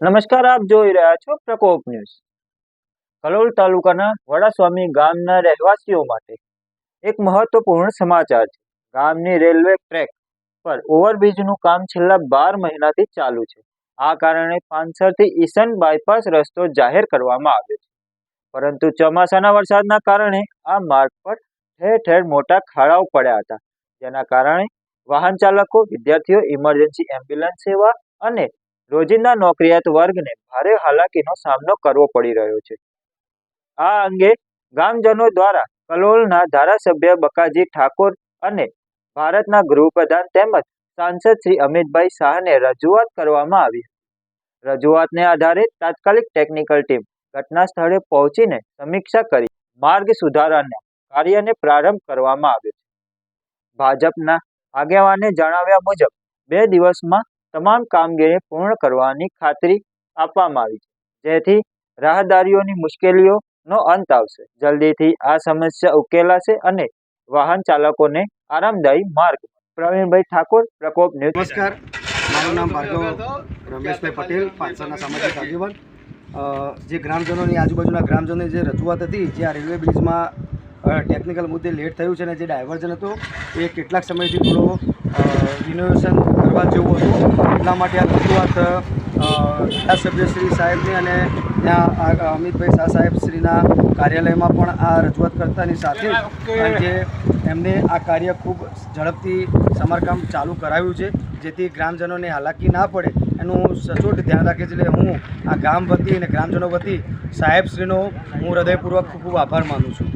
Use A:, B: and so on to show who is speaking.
A: નમસ્કાર, આપ જોઈ રહ્યા છો પ્રકોપ ન્યૂઝ. કલોલ તાલુકાના વડાસ્વામી ગામના રહેવાસીઓ માટે એક મહત્વપૂર્ણ સમાચાર છે. ગામની રેલવે ટ્રેક પર ઓવરબ્રિજનું કામ છેલ્લા બાર મહિનાથી ચાલુ છે. આ કારણે પાંસરથી ઈસન બાયપાસ રસ્તો જાહેર કરવામાં આવ્યો છે. પરંતુ ચોમાસાના વરસાદના કારણે આ માર્ગ પર ઠેર ઠેર મોટા ખાડાઓ પડ્યા હતા. જેના કારણે વાહન ચાલકો, વિદ્યાર્થીઓ, ઇમરજન્સી એમ્બ્યુલન્સ સેવા અને રોજિંદા નોકરિયાત વર્ગને ભારે હાલાકીનો સામનો કરવો પડી રહ્યો છે. આ અંગે ગામજનો દ્વારા કલોલના ધારાસભ્ય બકાજી ઠાકોર અને ભારતના ગૃહપ્રધાન તેમજ સાંસદ શ્રી અમિતભાઈ શાહને રજૂઆત કરવામાં આવી રજૂઆતને આધારે તાત્કાલિક ટેકનિકલ ટીમ ઘટના સ્થળે પહોંચીને સમીક્ષા કરી માર્ગ સુધારાના કાર્યને પ્રારંભ કરવામાં આવ્યો છે. ભાજપના આગેવાને જણાવ્યા મુજબ, બે દિવસમાં તમામ કામગીરી પૂર્ણ કરવાની ખાતરી આપવામાં આવી છે. જેથી રાહદારીઓની મુશ્કેલીઓનો અંત આવશે. જલ્દીથી આ સમસ્યા ઉકેલાશે અને વાહન ચાલકોને આરામદાયી માર્ગ પ્રવીણભાઈ ઠાકોર, પ્રકોપ
B: નમસ્કાર. મારું નામ ભાર્ગવ રમેશભાઈ પટેલ પાંચસાના સામાજિક આગેવાન. જે ગ્રામજનોની આજુબાજુના ગ્રામજનોની જે રજૂઆત હતી, જે આ રેલવે બ્રિજમાં ટેકનિકલ મુદ્દે લેટ થયું છે અને જે ડાયવર્ઝન હતું એ કેટલાક સમયથી થોડો રિનોવેશન કરવા જેવું હતું. એટલા માટે આ રજૂઆત ધારાસભ્ય શ્રી સાહેબની અને ત્યાં અમિતભાઈ શાહ સાહેબ શ્રીના કાર્યાલયમાં પણ આ રજૂઆત કરતાની સાથે જે એમને આ કાર્ય ખૂબ ઝડપથી સમારકામ ચાલુ કરાવ્યું છે જેથી ગ્રામજનોને હાલાકી ના પડે. એનું સચોટ ધ્યાન રાખે છે એટલે હું આ ગામ વતી અને ગ્રામજનો વતી સાહેબશ્રીનો હું હૃદયપૂર્વક ખૂબ ખૂબ આભાર માનું છું.